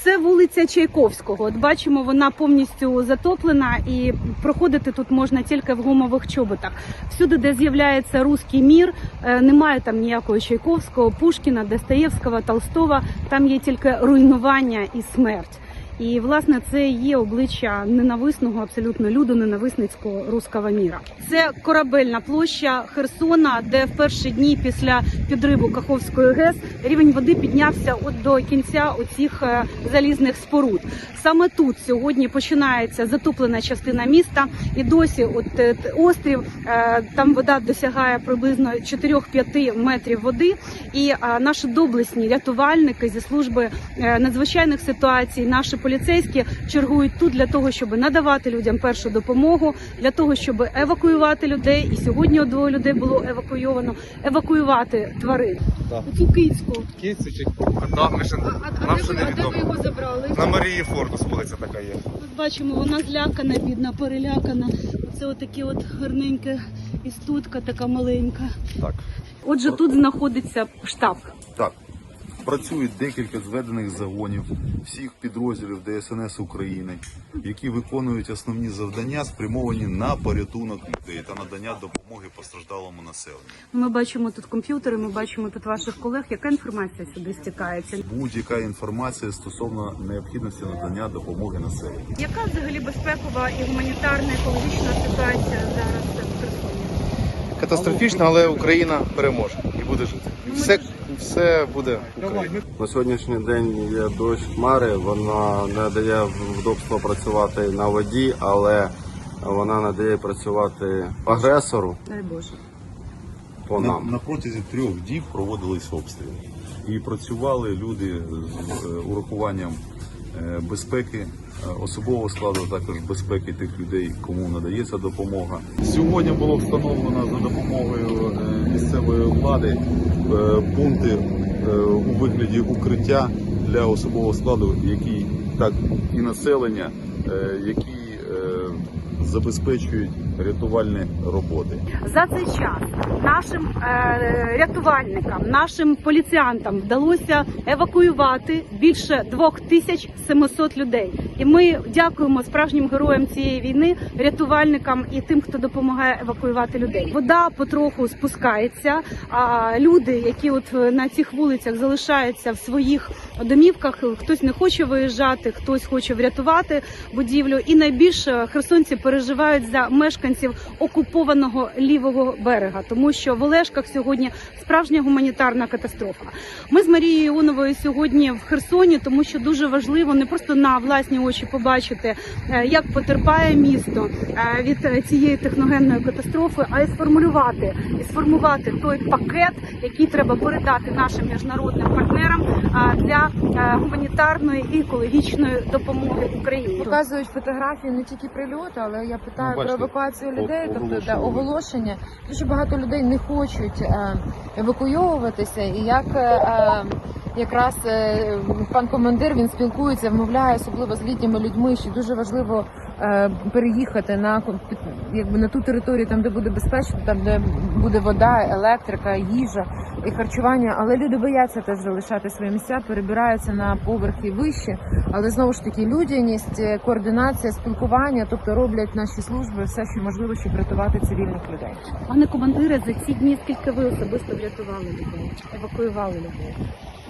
Це вулиця Чайковського. От бачимо, вона повністю затоплена, і проходити тут можна тільки в гумових чоботах. Всюди, де з'являється руський мір, е, немає там ніякого Чайковського, Пушкіна, Достоєвського, Толстого. Там є тільки руйнування і смерть. І власне це є обличчя ненависного, абсолютно людоненависницького руського міра. Це корабельна площа Херсона, де в перші дні після підриву Каховської ГЕС рівень води піднявся от до кінця оцих е, залізних споруд. Саме тут сьогодні починається затоплена частина міста, і досі от е, острів е, там вода досягає приблизно 4-5 метрів води. І наші доблесні рятувальники зі служби надзвичайних ситуацій, наші поліцейські чергують тут для того, щоб надавати людям першу допомогу, для того, щоб евакуювати людей. І сьогодні двоє людей було евакуйовано, евакуювати тварин. Так. Оцю кицьку. Киці чи да, ми ще нам ще не відомо. його забрали? На Марії Фордус вулиця така є. От бачимо, вона злякана, бідна, перелякана. Це отакі от гарненька істутка, така маленька. Так, Отже, тут знаходиться штаб. так. Працюють декілька зведених загонів всіх підрозділів ДСНС України, які виконують основні завдання, спрямовані на порятунок людей та надання допомоги постраждалому населенню. Ми бачимо тут комп'ютери, ми бачимо тут ваших колег. Яка інформація сюди стікається? Будь-яка інформація стосовно необхідності надання допомоги населенню. Яка взагалі безпекова і гуманітарна екологічна ситуація зараз в Херсоні? Катастрофічно, але Україна переможе і буде жити. Все, все буде Україна. На сьогоднішній день є дощ хмари, вона не дає вдобства працювати на воді, але вона не дає працювати агресору Дай Боже. по нам. на протязі трьох днів проводились обстріли і працювали люди з е, урахуванням безпеки е, особового складу, а також безпеки тих людей, кому надається допомога. Сьогодні було встановлено за допомогою е, місцевої влади е, пункти е, у вигляді укриття для особового складу, який так і населення, е, які е, забезпечують рятувальні роботи. За цей час нашим е, рятувальникам, нашим поліціянтам вдалося евакуювати більше 2700 людей. І ми дякуємо справжнім героям цієї війни, рятувальникам і тим, хто допомагає евакуювати людей. Вода потроху спускається. А люди, які от на цих вулицях залишаються в своїх домівках, хтось не хоче виїжджати, хтось хоче врятувати будівлю. І найбільше херсонці переживають за мешканців окупованого лівого берега, тому що в Олешках сьогодні справжня гуманітарна катастрофа. Ми з Марією Іоновою сьогодні в Херсоні, тому що дуже важливо не просто на власні очі побачити, е, як потерпає місто е, від е, цієї техногенної катастрофи, а й сформулювати і сформувати той пакет, який треба передати нашим міжнародним партнерам для е, гуманітарної і екологічної допомоги Україні. Показують фотографії не тільки прильоту, але я питаю Ну, бачите, про евакуацію людей, тобто оголошення. да, оголошення. Дуже багато людей не хочуть е, евакуйовуватися, і як е, е, якраз е, пан командир він спілкується, вмовляє, особливо з літніми людьми, що дуже важливо е, переїхати на якби на ту територію, там де буде безпечно, там де буде вода, електрика, їжа і харчування. Але люди бояться теж залишати свої місця, перебираються на поверхи вище. Але знову ж таки людяність, е, координація, спілкування, тобто роблять наші служби все, що можливо, щоб рятувати цивільних людей. Пане командире, за ці дні скільки ви особисто врятували людей, евакуювали людей?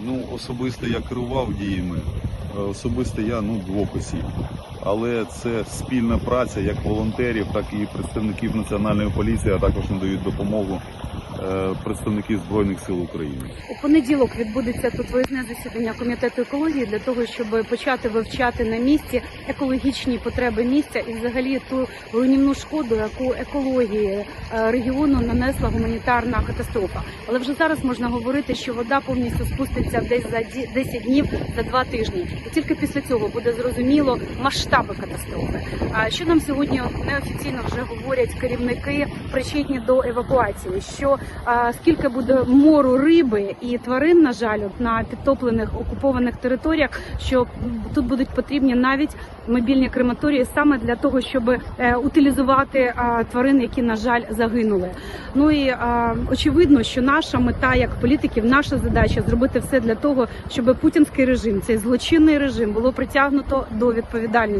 Ну, особисто я керував діями, е, особисто я ну двох осіб. Але це спільна праця як волонтерів, так і представників національної поліції, а також надають допомогу е, представників збройних сил України. У понеділок відбудеться тут виїзне засідання комітету екології для того, щоб почати вивчати на місці екологічні потреби місця і взагалі ту руйнівну шкоду, яку екології е, регіону нанесла гуманітарна катастрофа. Але вже зараз можна говорити, що вода повністю спуститься десь за ді- 10 днів за два тижні. І тільки після цього буде зрозуміло масштаб масштаби катастрофи. А що нам сьогодні неофіційно вже говорять керівники причетні до евакуації? Що скільки буде мору риби і тварин, на жаль, на підтоплених окупованих територіях, що тут будуть потрібні навіть мобільні крематорії саме для того, щоб е, утилізувати тварин, які на жаль загинули. Ну і очевидно, що наша мета як політиків, наша задача зробити все для того, щоб путінський режим, цей злочинний режим, було притягнуто до відповідальності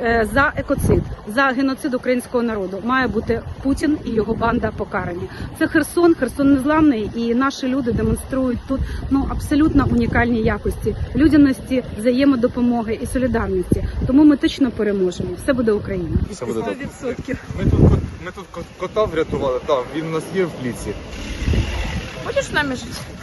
Е, за екоцид, за геноцид українського народу. Має бути Путін і його банда покарані. Це Херсон, Херсон незламний, і наші люди демонструють тут ну абсолютно унікальні якості людяності, взаємодопомоги і солідарності. Тому ми точно переможемо. Все буде Україна. Все буде Ми тут, ми тут кота врятували, так, він у нас є в клітці. Хочеш з нами жити?